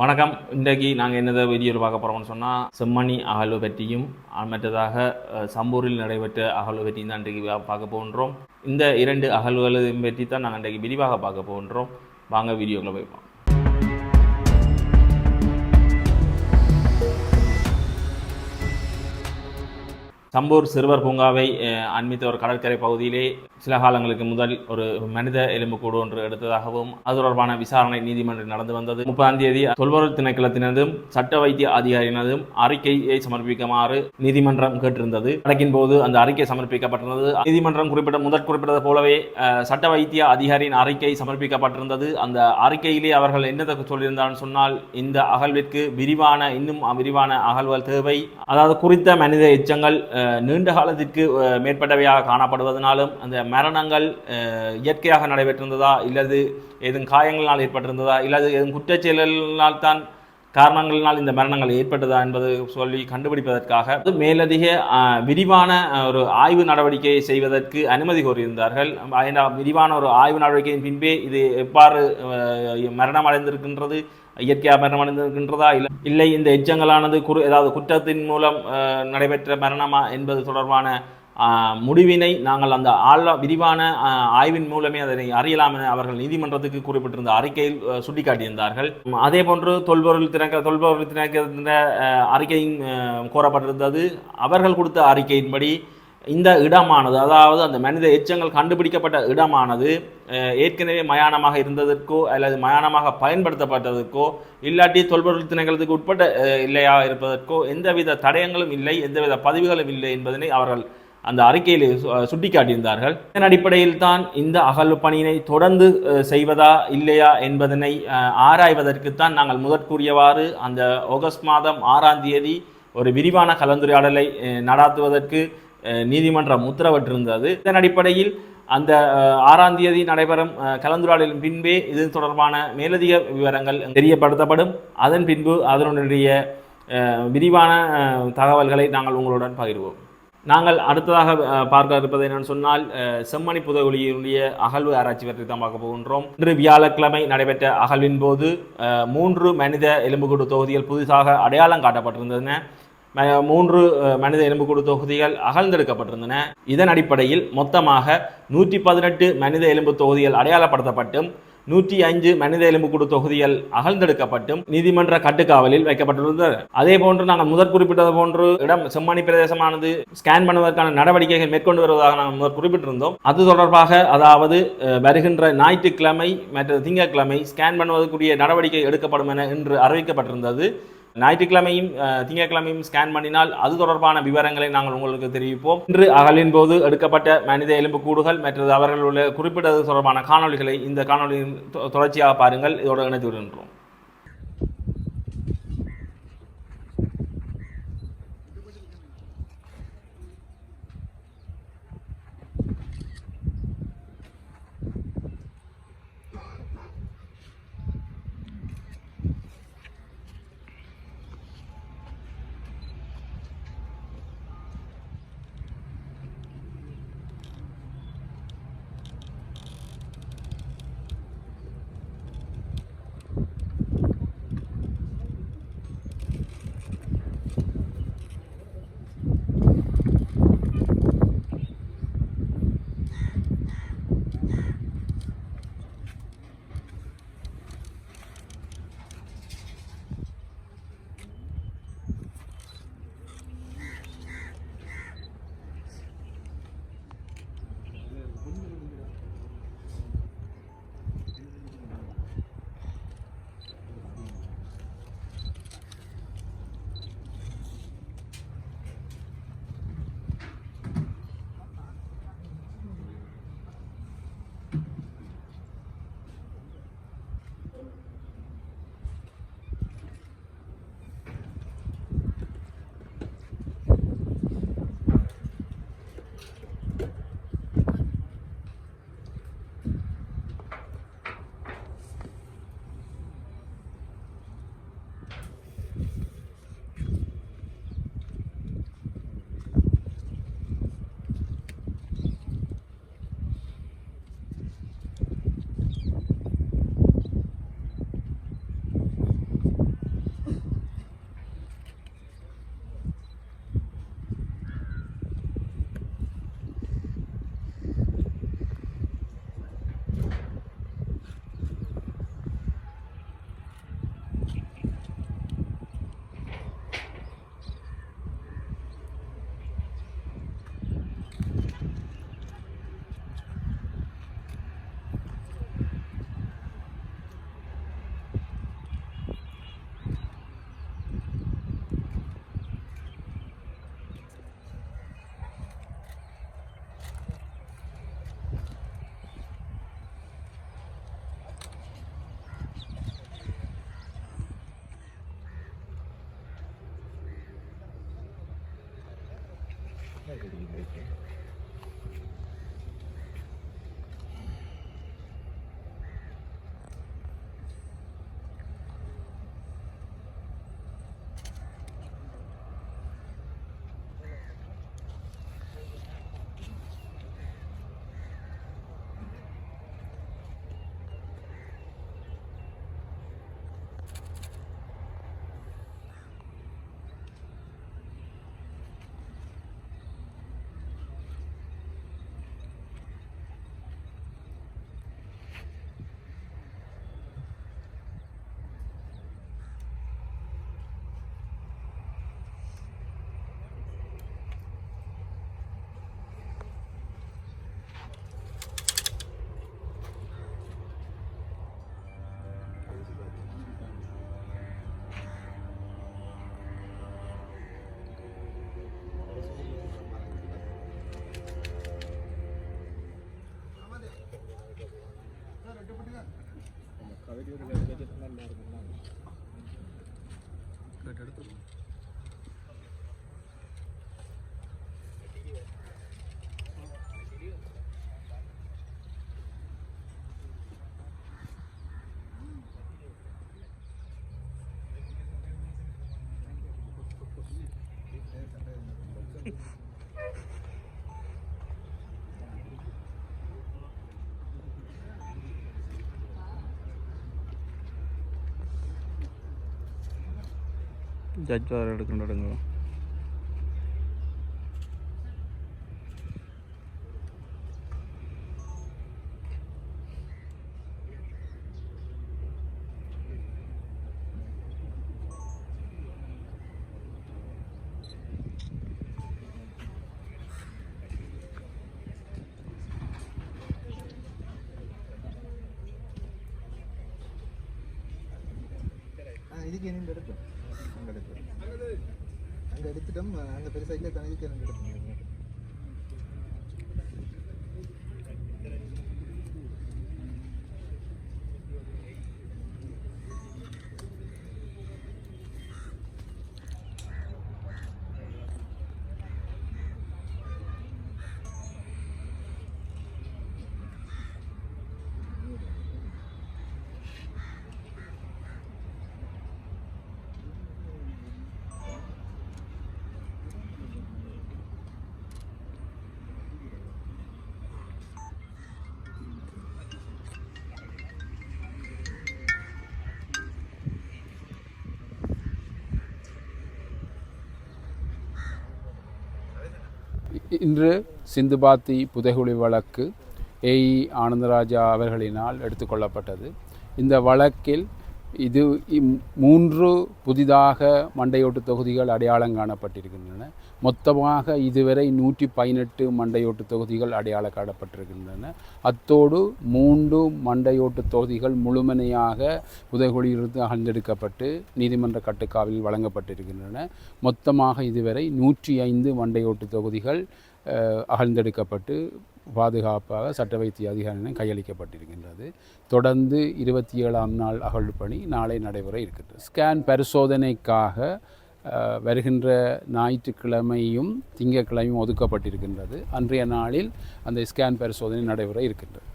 வணக்கம். இன்றைக்கு நாங்கள் என்னதை வீடியோவில் பார்க்க போகிறோம்னு சொன்னால் செம்மணி அகழ்வு பற்றியும் மற்றதாக சம்பூரில் நடைபெற்ற அகழ்வு பற்றியும் தான் இன்றைக்கு பார்க்க போகின்றோம். இந்த இரண்டு அகழ்வுகளையும் பற்றி தான் நாங்கள் இன்றைக்கு விரிவாக பார்க்க போகின்றோம். வாங்க வீடியோக்குள்ளே போய்ப்போம் சம்பூர் சிறுவர் பூங்காவை அண்மித்த ஒரு கடற்கரை பகுதியிலே சில காலங்களுக்கு முதல் ஒரு மனித எலும்புக்கூடு ஒன்று எடுத்ததாகவும் அது தொடர்பான விசாரணை நீதிமன்றம் நடந்து வந்தது. முப்பதாம் தேதி தொல்பொருள் திணைக்களத்தினதும் சட்ட வைத்திய அதிகாரியினதும் அறிக்கையை சமர்ப்பிக்குமாறு நீதிமன்றம் கேட்டிருந்தது. வழக்கின் போது அந்த அறிக்கை சமர்ப்பிக்கப்பட்டிருந்தது. நீதிமன்றம் குறிப்பிட்ட முதற் குறிப்பிட்டது போலவே சட்ட வைத்திய அதிகாரியின் அறிக்கை சமர்ப்பிக்கப்பட்டிருந்தது. அந்த அறிக்கையிலே அவர்கள் என்னதை சொல்லியிருந்தான்னு சொன்னால் இந்த அகழ்விற்கு விரிவான இன்னும் விரிவான அகழ்வுகள் தேவை. அதாவது குறித்த மனித எச்சங்கள் நீண்ட காலத்திற்கு மேற்பட்டவையாக காணப்படுவதனாலும் அந்த மரணங்கள் இயற்கையாக நடைபெற்றிருந்ததா? இல்லது ஏதும் காயங்களால் ஏற்பட்டிருந்ததா? இல்லது ஏதும் குற்றச்செயல்களால் தான் காரணங்களினால் இந்த மரணங்கள் ஏற்பட்டதா என்பது சொல்லி கண்டுபிடிப்பதற்காக அது மேலதிக விரிவான ஒரு ஆய்வு நடவடிக்கையை செய்வதற்கு அனுமதி கோரியிருந்தார்கள். ஏன்னா, விரிவான ஒரு ஆய்வு நடவடிக்கையின் பின்பே இது எவ்வாறு மரணம் அடைந்திருக்கின்றது இயற்கையாக மரணம் அடைந்திருக்கின்றதா இல்லை இல்லை இந்த எச்சங்களானது குறு ஏதாவது குற்றத்தின் மூலம் நடைபெற்ற மரணமா என்பது தொடர்பான முடிவினை நாங்கள் அந்த ஆழ விரிவான ஆய்வின் மூலமே அதனை அறியலாம் என அவர்கள் நீதிமன்றத்துக்கு குறிப்பிட்டிருந்த அறிக்கையில் சுட்டிக்காட்டியிருந்தார்கள். அதே போன்று தொல்பொருள் திறக்க தொல்பொருள் திணைக்கிற அறிக்கையும் கோரப்பட்டிருந்தது. அவர்கள் கொடுத்த அறிக்கையின்படி இந்த இடமானது அதாவது அந்த மனித எச்சங்கள் கண்டுபிடிக்கப்பட்ட இடமானது ஏற்கனவே மயானமாக இருந்ததற்கோ அல்லது மயானமாக பயன்படுத்தப்பட்டதற்கோ இல்லாட்டி தொல்பொருள் திணைகளுக்கு உட்பட்ட இல்லையாக இல்லையா இருப்பதற்கோ எந்தவித தடயங்களும் இல்லை எந்தவித பதிவுகளும் இல்லை என்பதனை அவர்கள் அந்த அறிக்கையில் சு- சுட்டிக்காட்டியிருந்தார்கள். இதன் அடிப்படையில் தான் இந்த அகல் பணியினை தொடர்ந்து செய்வதா இல்லையா என்பதனை ஆராய்வதற்குத்தான் நாங்கள் முதற் கூறியவாறு அந்த ஆகஸ்ட் மாதம் ஆறாம் தேதி ஒரு விரிவான கலந்துரையாடலை நடாத்துவதற்கு நீதிமன்றம் உத்தரவிட்டிருந்தது. இதன் அடிப்படையில் அந்த ஆறாம் தேதி நடைபெறும் கலந்துரையாடலின் பின்பே இது தொடர்பான மேலதிக விவரங்கள் தெரியப்படுத்தப்படும். அதன் பின்பு அதனுடைய விரிவான தகவல்களை நாங்கள் உங்களுடன் பகிர்வோம். நாங்கள் அடுத்ததாக பார்க்க இருப்பது என்னன்னு சொன்னால் செம்மணி புதகுலியினுடைய அகழ்வு ஆராய்ச்சி பற்றி தான் பார்க்க போகின்றோம். இன்று வியாழக்கிழமை நடைபெற்ற அகழ்வின் போது மூன்று மனித எலும்புக்கூடு தொகுதிகள் புதிதாக அடையாளம் காட்டப்பட்டிருந்தன. மூன்று மனித எலும்புக்கூடு தொகுதிகள் அகழ்ந்தெடுக்கப்பட்டிருந்தன. இதன் அடிப்படையில் மொத்தமாக நூற்றி பதினெட்டு மனித எலும்பு தொகுதிகள் அடையாளப்படுத்தப்பட்டும். நூற்றி அஞ்சு மனித எலும்புக்கூடு தொகுதிகள் அகழ்ந்தெடுக்கப்பட்டும் நீதிமன்ற கட்டுக்காவலில் வைக்கப்பட்டிருந்தது. அதே போன்று நாங்கள் முதற் குறிப்பிட்டது போன்று இடம் செம்மணி பிரதேசமானது ஸ்கேன் பண்ணுவதற்கான நடவடிக்கைகள் மேற்கொண்டு வருவதாக நாங்கள் முதற் குறிப்பிட்டிருந்தோம். அது தொடர்பாக அதாவது வருகின்ற ஞாயிற்றுக்கிழமை மற்றும் திங்கட்கிழமை ஸ்கேன் பண்ணுவதற்குரிய நடவடிக்கை எடுக்கப்படும் என இன்று அறிவிக்கப்பட்டிருந்தது. ஞாயிற்றுக்கிழமையும் திங்கட்கிழமையும் ஸ்கேன் பண்ணினால் அது தொடர்பான விவரங்களை நாங்கள் உங்களுக்கு தெரிவிப்போம். இன்று அகலின் போது எடுக்கப்பட்ட மனித எலும்பு கூடுகள் மற்றது அவர்களுடைய குறிப்பிட்டது தொடர்பான காணொளிகளை இந்த காணொளியின் தொ- தொடர்ச்சியாக பாருங்கள். இதோடு இணைத்து விடுகின்றோம் hidden right. எடுத்து ജഡ്ജ് ആരെടുക്കേണ്ട എടുക്കണം ஆ என்ன எடுப்போம். அங்கே எடுப்போம். அங்கே எடுத்துட்டோம். அங்கே பெருசாக இல்லை தானே இதுக்கு என்ன எடுப்போம். இன்று சிந்துபாத்தி புதைகுழி வழக்கு ஏஇ ஆனந்தராஜா அவர்களினால் எடுத்துக்கொள்ளப்பட்டது இந்த வழக்கில் இது மூன்று புதிதாக மண்டையோட்டு தொகுதிகள் அடையாளம் காணப்பட்டிருக்கின்றன. மொத்தமாக இதுவரை நூற்றி பதினெட்டு மண்டையோட்டு தொகுதிகள் அடையாளம் காணப்பட்டிருக்கின்றன. அத்தோடு மூன்று மண்டையோட்டு தொகுதிகள் முழுமையாக புதைகுழியிலிருந்து அகழ்ந்தெடுக்கப்பட்டு நீதிமன்ற கட்டுக்காவலில் வழங்கப்பட்டிருக்கின்றன. மொத்தமாக இதுவரை நூற்றி ஐந்து மண்டையோட்டு தொகுதிகள் அகழ்ந்தெடுக்கப்பட்டு பாதுகாப்பாக சட்ட வைத்திய அதிகாரியிடம் கையளிக்கப்பட்டிருக்கின்றது. தொடர்ந்து இருபத்தி ஏழாம் நாள் அகழ் பணி நாளை நடைபெற இருக்கின்றது. ஸ்கேன் பரிசோதனைக்காக வருகின்ற ஞாயிற்றுக்கிழமையும் திங்கட்கிழமையும் ஒதுக்கப்பட்டிருக்கின்றது. அன்றைய நாளில் அந்த ஸ்கேன் பரிசோதனை நடைபெற இருக்கின்றது.